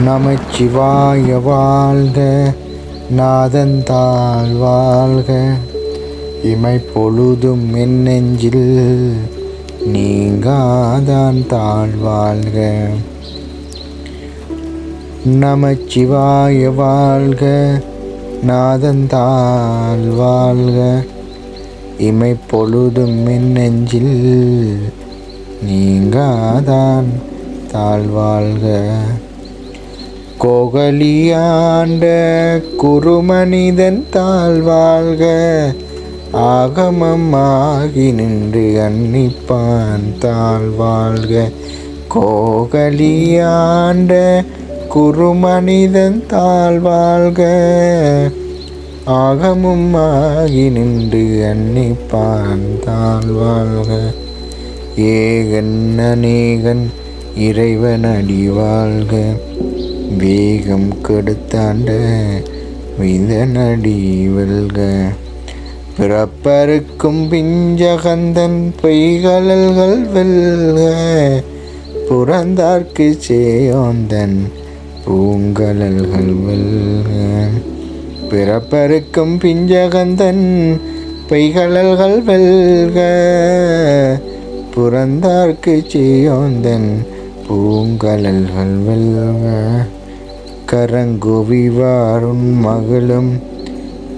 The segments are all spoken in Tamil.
நமச்சிவாய வாழ்க நாதந்தாள் வாழ்க. இமை பொழுதும் என் நெஞ்சில் நீங்காதான் தாழ் வாழ்க. நமச்சிவாய வாழ்க நாதந்தாள் வாழ்க. இமை பொழுதும் என் நெஞ்சில் நீங்காதான் தாழ்வாழ்க கோகலியாண்ட குருமனிதன் தாழ்வாழ்க ஆகமம் ஆகி நின்று அன்னிப்பான் தாழ்வாழ்க. கோகலியாண்ட குருமனிதன் தாழ்வாழ்க ஆகமும் ஆகி நின்று அன்னிப்பான் தாழ்வாழ்க. ஏகன் அநேகன் இறைவன் அடி வாழ்க. வேகம் கெடுத்தாண்ட விதனடி வெல்க. பிறப்பருக்கும் பிஞ்சகந்தன் பொய்கலல்கள் வெல்க. புறந்தார்க்கு சேயோந்தன் பூங்கலல்கள் வெல்க. பிறப்பருக்கும் பிஞ்சகந்தன் பொய்கலல்கள் வெல்க. புறந்தார்க்கு சேயோந்தன் பூங்கலல்கள் வெல்க. கரங்குவிவாருண் மகளும்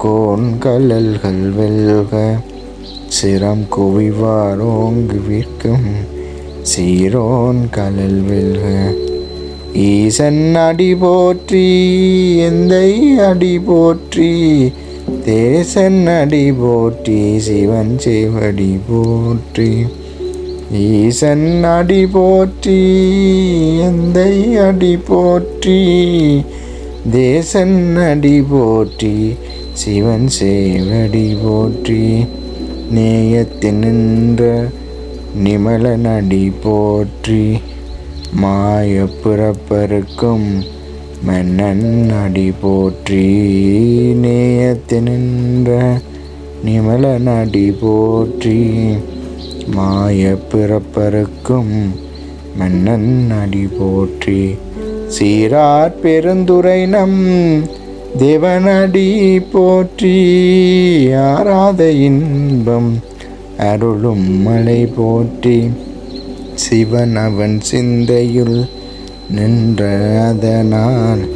கோன்கலல்கள் வெல்க. சிரம் குவிவாரோங்கு விற்கும் சீரோன் கலல் வெல்க. ஈசன் அடி போற்றி எந்தை அடி போற்றி தேசன் அடி போற்றி சிவன் சேவடி போற்றி. ஈசன் அடி போற்றி எந்தை அடி போற்றி தேசன் அடி போற்றி சிவன் சேவடி போற்றி நேயத்தின் நின்ற நிமலன் அடி போற்றி மாய பிறப்பருக்கும் மன்னன் அடி போற்றி நேயத்தின் நின்ற நிமலன் அடி போற்றி. மாய பிறப்பருக்கும் மன்னன் அடி போற்றி. சீரார் பெருந்துரை நம் தேவனடி போற்றி. ஆராத இன்பம் அருளும் மலை போற்றி. சிவன் அவன் சிந்தையுள் நின்ற அதனால்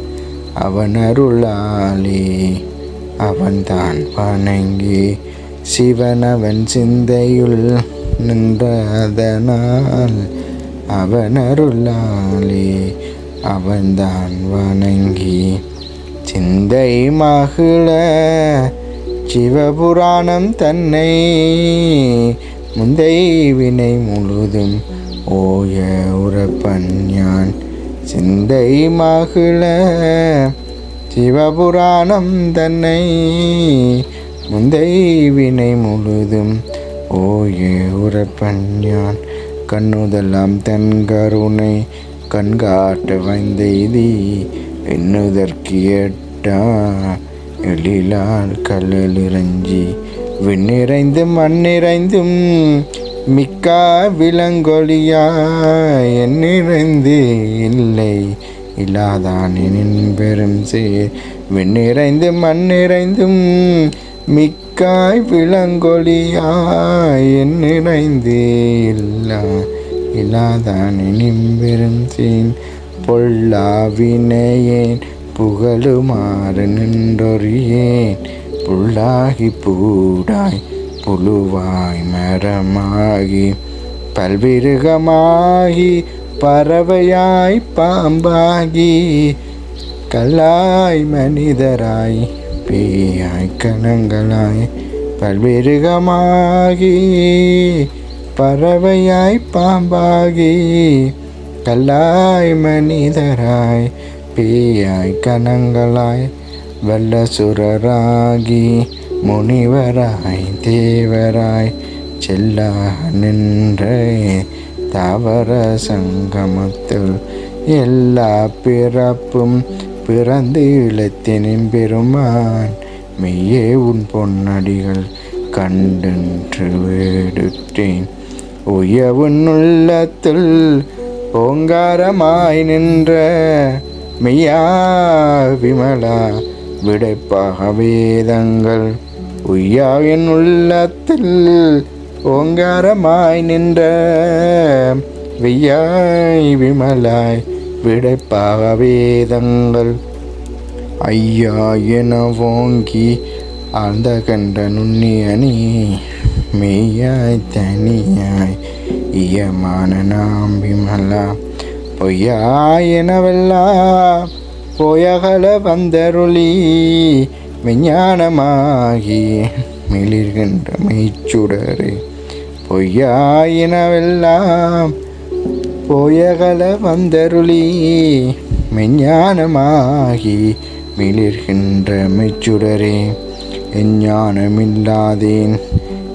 அவன் அருளாலே அவன்தான் வணங்கி. சிவன் அவன் சிந்தையுள் நின்றதனால் அவனருளாலே அவன்தான் வணங்கி சிந்தை மகிழ சிவபுராணம் தன்னை முந்தை வினை முழுதும் ஓய உறப்பன் யான். சிந்தை மகிழ சிவபுராணம் தன்னை முந்தை வினை முழுதும் ஓய உறப்பன் யான் கண்ணுதெல்லாம் தன் கருணை கண்காட்ட வைந்தெய்தி எண்ணுதற்கு ஏட்டா எழிலால் கல்லிறஞ்சி விண்ணிறைந்து மண்ணிறைந்தும் மிக்கா விலங்கொழியா என்னிறைந்து இல்லை இல்லாதானின் பெரும் சேர் விண்ணிறைந்து மண்ணிறைந்தும் மிக்க மிக்காய் விளங்கொழியாய் எண்ணிறைந்து இல்லா இல்லாதானின் பெரும் சேன் பொல்லாவினையேன் புகழுமாறு நின்றொறியேன். புல்லாகி பூடாய் புழுவாய் மரமாகி பல்விருகமாகி பறவையாய் பாம்பாகி கல்லாய் மனிதராய் பேயாய் கணங்களாய் பல்விருகமாகி பறவையாய் பாம்பாகி கல்லாய் மனிதராய் பேயாய் கணங்களாய் வல்லசுரராகி முனிவராய் தேவராய் செல்லா நின்ற தாவர சங்கமத்தில் எல்லா பிறப்பும் பிறந்து இழத்தினின் பெருமான் மெய்யே உன் பொன்னடிகள் கண்டென்று வேடுற்றேன் உயவுன் உள்ளத்தில் ஓங்காரமாய் நின்ற மெய்யா விமலா விடைப்பாக வேதங்கள். உய்யாவின் உள்ளத்தில் ஓங்காரமாய் நின்ற வெய்யாய் விமலாய் விடைப்பாக வேதங்கள் ஐயா என ஓங்கி அந்த கண்ட நுண்ணியணி மெய்யாய் தனியாய் ஈயமான நாம் விமலா பொய்யாய் எனவெல்லா பொயகல வந்தருளி விஞ்ஞானமாகி மிளிர்கின்ற மெய்ச்சுடரே. பொய்யாயினவெல்லாம் போயகல வந்தருளி. மெஞ்ஞானமாகி மிளிர்கின்ற மெச்சுடரே எஞ்ஞானமில்லாதேன்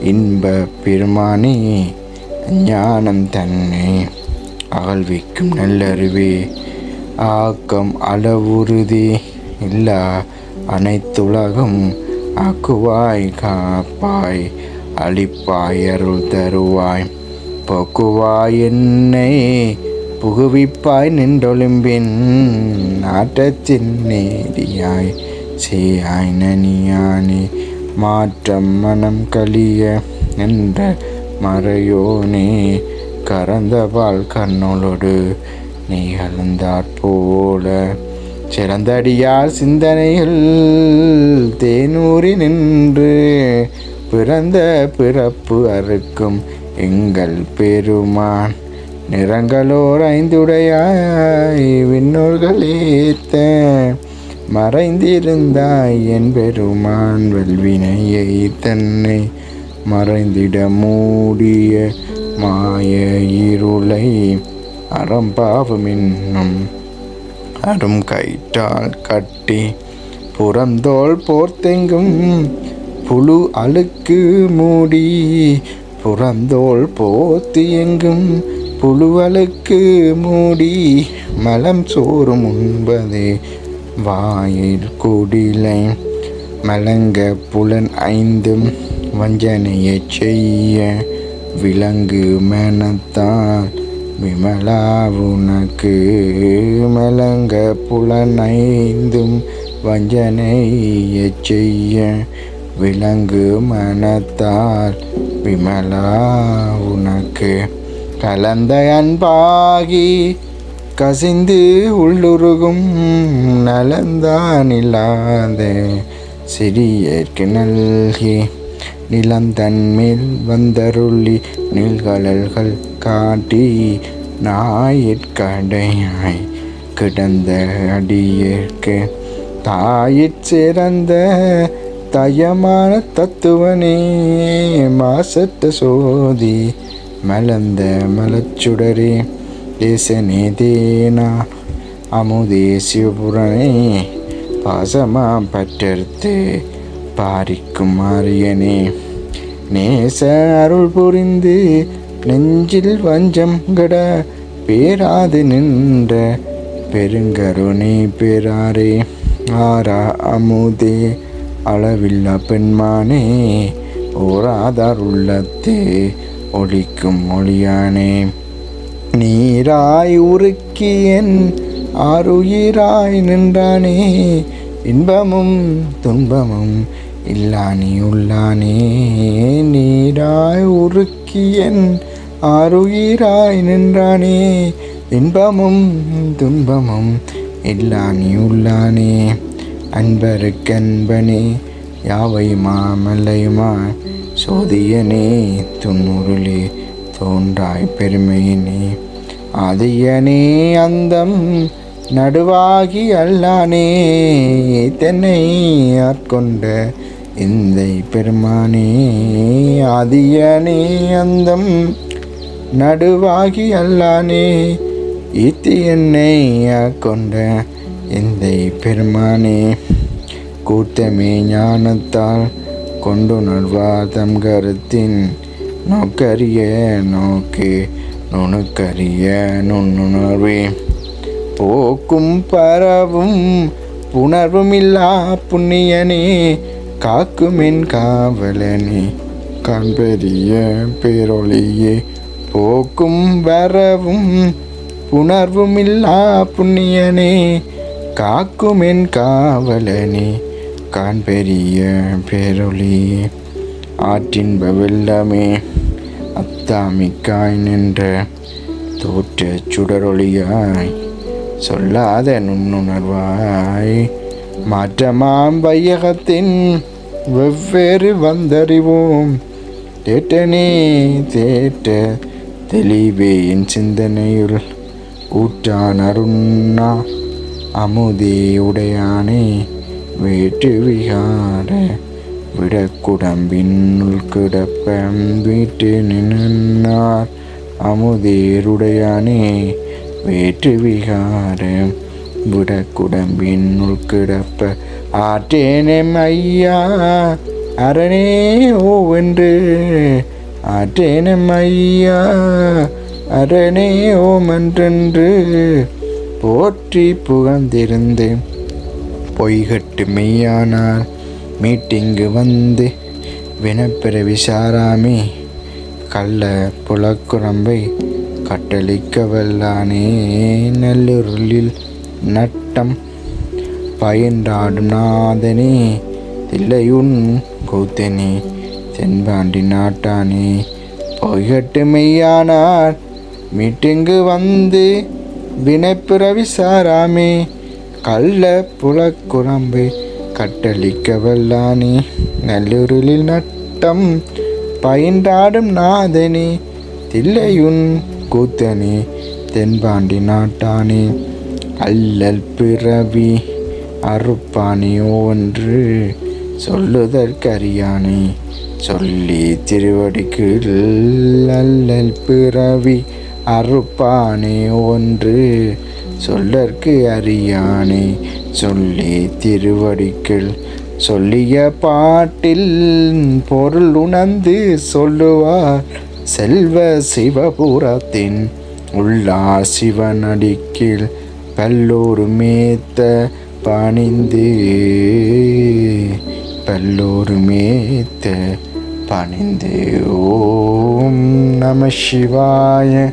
இன்ப பெருமானே ஞானம் தன்னை. அகழ்விக்கும் நல்லறிவே ஆக்கம் அளவுறுதி. இல்லா அனைத்துலகம் ஆக்குவாய் காப்பாய் அழிப்பாய் அருள் தருவாய். போக்குவாய் என்னை புகுவிப்பாய் நின்றொழும்பின் நாட்டத்தின் நேரியாய் சேயாய் நனியானே மாற்றம் மனம் கழிய என்ற மறையோனே கறந்தபால் கண்ணோளோடு நீ போல. சிறந்தடியார் சிந்தனைகள் தேனூறி நின்று பிறந்த பிறப்பு அறுக்கும் எங்கள் பெருமான் நிறங்களோர் ஐந்துடையாய் விண்ணோர்கள் ஏத்த. மறைந்திருந்தாய் என் பெருமான் வெல்வினையை தன்னை மறைந்திட மூடிய மாய இருளை அறம்பாவமின்னும் அரும் கயிற்றால் கட்டி புறந்தோல் போர்த்தெங்கும். புழு அழுக்கு மூடி புறந்தோல் போத்து எங்கும் புழுவலுக்கு மூடி மலம் சோறும் உண்பதே வாயில் குடிலை. மலங்க புலன் ஐந்தும் வஞ்சனையை செய்ய விலங்கு மனத்தால் விமலா உனக்கு. மலங்க புலனைந்தும் வஞ்சனையை செய்ய விலங்கு மனத்தால் விமலா உனக்கு கலந்த அன்பாகி கசிந்து உள்ளுருகும் நலந்தான் இல்லாத. சிறியற்கு நல்கி நிலந்தன்மேல் வந்தருளி நீள்கடல்கள் காட்டி நாயிற்கடையாய் கிடந்த அடியேற்கு தாயிற் சிறந்த தயமான தத்துவனே மாசற்ற சோதி மலர்ந்த மலச்சுடரே தேசனே தேனா அமுதே சிவபுரனே பாசமா பற்றறுத்து பாரிக்கும் அரியனே நேச அருள் புரிந்து நெஞ்சில் வஞ்சம் கட பேராது நின்ற பெருங்கருணை பெறாரே ஆரா அமுதே அளவில்லா பெண்மானே ஓராதார் உள்ளத்தே ஒழிக்கும் மொழியானே. நீராய் உருக்கியன் ஆறுயிராய் நின்றானே இன்பமும் துன்பமும் இல்லானே உள்ளானே. நீராய் உருக்கியன் ஆறுயிராய் நின்றானே இன்பமும் துன்பமும் இல்லானே உள்ளானே. அன்பருக்கன்பனே யாவையுமா மல்லையுமா சோதியனே துண்ணுருளே தோன்றாய் பெருமையினே. ஆதியனே அந்தம் நடுவாகி அல்லானே தென்னை ஆட்கொண்ட இந்த பெருமானே. ஆதியனே அந்தம் நடுவாகி அல்லானே ஈத்தி என்னை கொண்ட எந்தை பெருமானே கூட்டமே ஞானத்தால் கொண்டுணர்வார் தம் கருத்தின் நோக்கரிய நோக்கு நுணுக்கரிய நுண்ணுணர்வே. போக்கும் பரவும் புணர்வுமில்லா புண்ணியனே காக்குமின் காவலனே. கண்பெரிய பேரொழியே போக்கும் வரவும் புணர்வுமில்லா புண்ணியனே காக்கும் என் காவலனே காண்பெரிய பேரொளி ஆற்றின்ப வெள்ளமே அத்தாமிக்காய் நின்ற தோற்ற சுடரொளியாய் சொல்லாத நுண்ணுணர்வாய் மாற்றமாம் வையகத்தின் வெவ்வேறு வந்தறிவோம் தேட்டனே தேட்ட தெளிவே என் சிந்தனையுள் ஊற்றான் அருண்ணா. அமுதே உடையானே வேற்று விகார விடக்குடம்பினுள் கிடப்ப வீட்டு நின்னார் அமுதேருடையானே வேற்று விகார விடக்குடம்பினுள் கிடப்ப ஆற்றேனெம் ஐயா அரணே ஓவென்று ஆற்றேனெம் ஐயா அரணே ஓமன்றென்று போற்றி புகழ்ந்திருந்தேன் பொய்கட்டு மெய்யானார். மீட்டிங்கு வந்து வினப்பிற விசாராமே. கள்ள புலக்குரம்பை கட்டளிக்க வல்லானே. நல்லுருளில் நட்டம் பயின்றாடும் நாதனே. தில்லையுன் கூத்தனே தென்பாண்டி நாட்டானே. பொய்கட்டு மெய்யானார். மீட்டிங்கு வந்து வினைப்பிறவி சாராமே கள்ள புலக்குரம்பை கட்டளிக்க வல்லானே நல்லுருளில் நட்டம் பயின்றாடும் நாதனே தில்லையுன் கூத்தனே தென்பாண்டி நாட்டானே. அல்லல் பிறவி அறுப்பானே ஒன்று சொல்லுதற்கரியானே. சொல்லி திருவடிக்கு அல்லல் பிறவி அறுப்பானே ஒன்று சொல்லற்கு அறியானே சொல்லி திருவடிக்கள் சொல்லிய பாட்டில் பொருள் உணர்ந்து சொல்லுவார் செல்வ சிவபுரத்தின் உள்ளார் சிவனடிக்கில் பல்லூர் மேத்த பணிந்து பல்லூர் மேத்த பணிந்து. ஓம் நம சிவாய